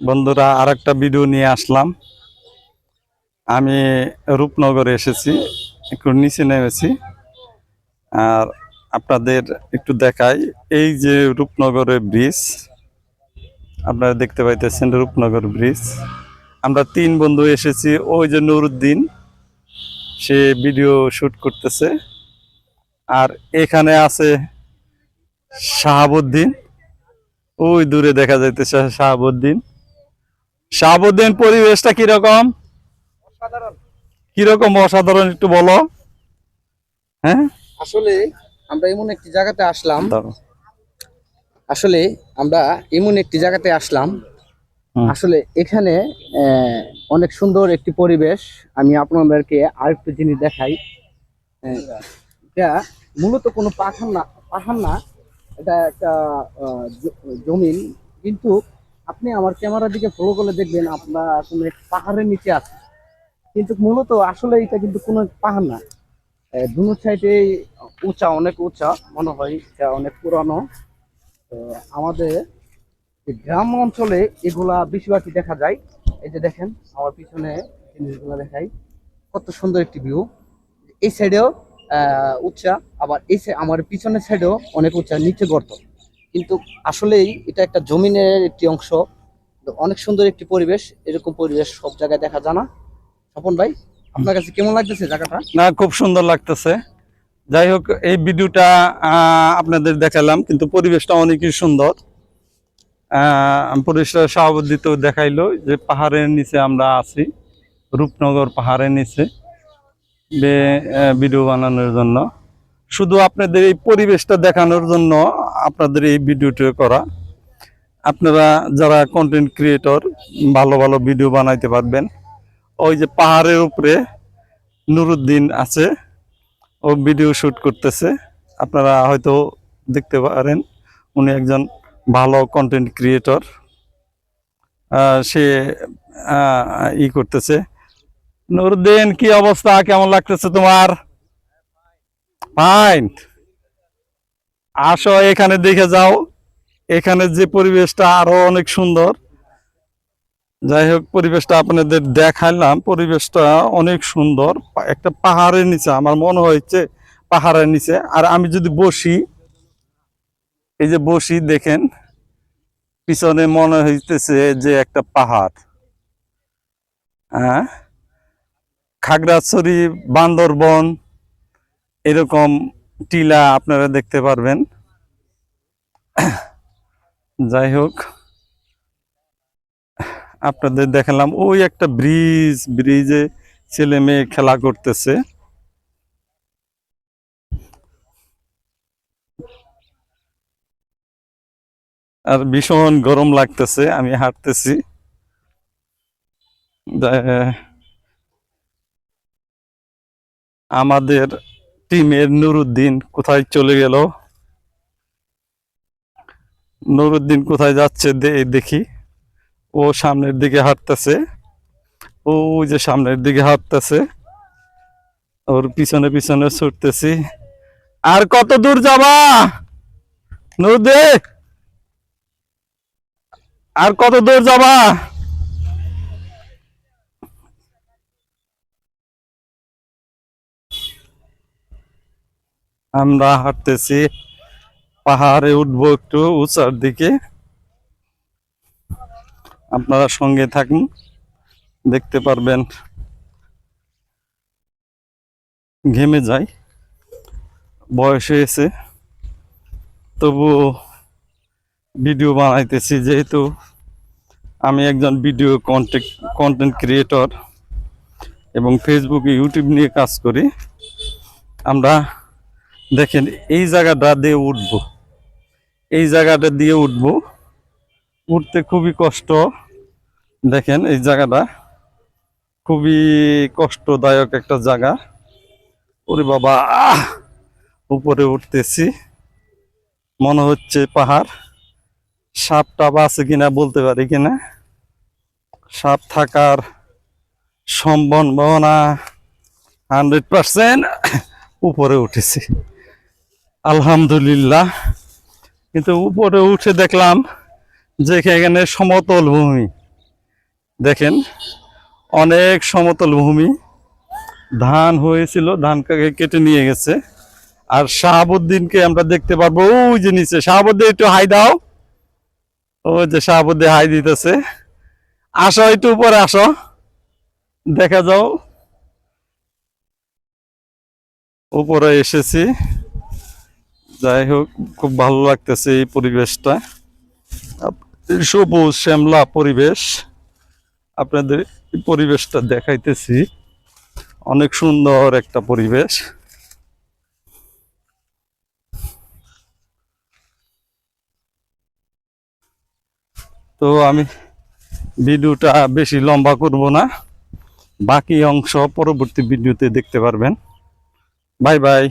বন্ধুরা আর একটা ভিডিও নিয়ে আসলাম। আমি রূপনগরে এসেছি, একটু নিচে নেমেছি। আর আপনাদের একটু দেখাই, এই যে রূপনগরের ব্রিজ আপনারা দেখতে পাইতেছেন রূপনগর ব্রিজ আমরা তিন বন্ধু এসেছি, ওই যে নুরুদ্দিন, সে ভিডিও শুট করতেছে। আর এখানে আছে শাহাবুদ্দিন, ওই দূরে দেখা যাইতেছে শাহাবুদ্দিন। শাহাবুদ্দিন পরিবেশটা কীরকম? অসাধারণ। কীরকম অসাধারণ একটু বলো। হ্যাঁ? আসলে আমরা এমন একটি জায়গাতে আসলাম। আসলে আমরা এমন একটি জায়গাতে আসলাম। আসলে এখানে আহ, অনেক সুন্দর একটি পরিবেশ। আমি আপনাদেরকে আরেকটু জিনিস দেখাই। এটা মূলত কোনো পাহাড় না পাহাড় না। এটা একটা জমিন। কিন্তু আপনি আমার ক্যামেরার দিকে ফলো করলে দেখবেন আপনার এক পাহাড়ের নিচে আছে। কিন্তু মূলত আসলে এটা কিন্তু কোনো পাহাড় না। দুনো সাইডে উঁচা, অনেক উঁচা, মনে হয় এটা অনেক পুরানো। তো আমাদের গ্রাম অঞ্চলে এগুলা বেশিরভাগই দেখা যায়। এই যে দেখেন, আমার পিছনে জিনিসগুলো দেখাই। কত সুন্দর একটি ভিউ এই সাইডেও উঁচা, আবার এই আমার পিছনের সাইডেও অনেক উঁচা, নিচে গর্ত। কিন্তু আসলেই এটা একটা জমিনের একটি অংশ। অনেক সুন্দর একটি পরিবেশ, এরকম পরিবেশ সব জায়গায় দেখা যায় না। স্বপন ভাই, আপনার কাছে কেমন লাগতেছে জায়গাটা? না, খুব সুন্দর লাগতেছে। যাই হোক, এই ভিডিওটা আপনাদের দেখালাম, কিন্তু পরিবেশটা অনেকই সুন্দর। পরিবেশটা সভাপতিত দেখাইলো যে পাহাড়ের নিচে আমরা আছি, রূপনগর পাহাড়ের নিচে ভিডিও বানানোর জন্য। শুধু আপনাদের এই পরিবেশটা দেখানোর জন্য আপনাদের এই ভিডিওটা করা। আপনারা যারা কন্টেন্ট ক্রিয়েটর ভালো ভালো ভিডিও বানাইতে পারবেন। ওই যে পাহাড়ের উপরে নুরুদ্দিন আছে, ও ভিডিও শুট করতেছে। আপনারা হয়তো দেখতে পারেন, উনি একজন ভালো কন্টেন্ট ক্রিয়েটর সে ই করতেছে। নুরুদ্দিন, কি অবস্থা? কেমন লাগতেছে তোমার? ফাইন আসো এখানে দেখে যাও। এখানে যে পরিবেশটা আরও অনেক সুন্দর। যাই হোক, পরিবেশটা আপনাদের দেখাইলাম পরিবেশটা অনেক সুন্দর। একটা পাহাড়ের নিচে, আমার মনে হয়েছে পাহাড়ের নিচে। আর আমি যদি বসি, এই যে বসি, দেখেন, পিছনে মনে হইতেছে যে একটা পাহাড়। হ্যাঁ? খাগড়াছড়ি, বান্দরবন এরকম টিলা আপনারা দেখতে পারবেন। যাই হোক, আপনাদের দেখালাম, ওই একটা ব্রিজ, ব্রিজে ছেলে মেয়ে খেলা করতেছে। আর ভীষণ গরম লাগতেছে, আমি হাঁটতেছি। আমাদের টিমের নুরুদ্দিন কোথায় চলে গেল? নুরুদ্দিন কোথায় যাচ্ছে দেখি। ও সামনের দিকে হাঁটতেছে। ও যে সামনের দিকে হাঁটতেছে। ওর পিছনে পিছনে ছুটতেছি। আর কত দূর যাবা? নদী আর কত দূর যাবা? আমরা হাঁটতেছি, পাহাড়ে উঠবো একটু উঁচার দিকে। আপনারা সঙ্গে থাকুন, দেখতে পারবেন। ঘেমে যাই, বয়স হয়েছে। তবু ভিডিও বানাইতেছি, যেহেতু আমি একজন ভিডিও কন্টেন্ট কন্টেন্ট ক্রিয়েটর এবং ফেসবুকে ইউটিউব নিয়ে কাজ করি। আমরা দেখেন, এই জায়গাটা দিয়ে উঠব। এই জায়গাটা দিয়ে উঠবো। উঠতে খুবই কষ্ট। দেখেন, এই জায়গাটা খুবই কষ্টদায়ক একটা জায়গা। ওরে বাবা উপরে উঠতেছি। মনে হচ্ছে পাহাড়। সাপ টাপ আছে কিনা বলতে পারি কিনা? সাপ থাকার সম্ভাবনা হান্ড্রেড পার্সেন্ট উপরে উঠেছি। আলহামদুলিল্লাহ। কিন্তু উপরে উঠে দেখলাম যে এখানে সমতল ভূমি। দেখেন, অনেক সমতল ভূমি। ধান হয়েছিল ধান কেটে নিয়ে গেছে। আর শাহাবুদ্দিনকে আমরা দেখতে পারব, ওই যে নিচে। শাহাবুদ্দিন, একটু হাই দাও। ওই যে শাহাবুদ্দিন হাই দিতেছে। আসো, একটু উপরে আসো। দেখা যাও। উপরে এসেছি। যাই হোক, খুব ভালো লাগতেছে এই পরিবেশটা। সবুজ, শ্যামলা পরিবেশ। আপনাদের পরিবেশটা দেখাইতেছি। অনেক সুন্দর একটা পরিবেশ। তো আমি ভিডিওটা বেশি লম্বা করব না। বাকি অংশ পরবর্তী ভিডিওতে দেখতে পারবেন। Bye bye.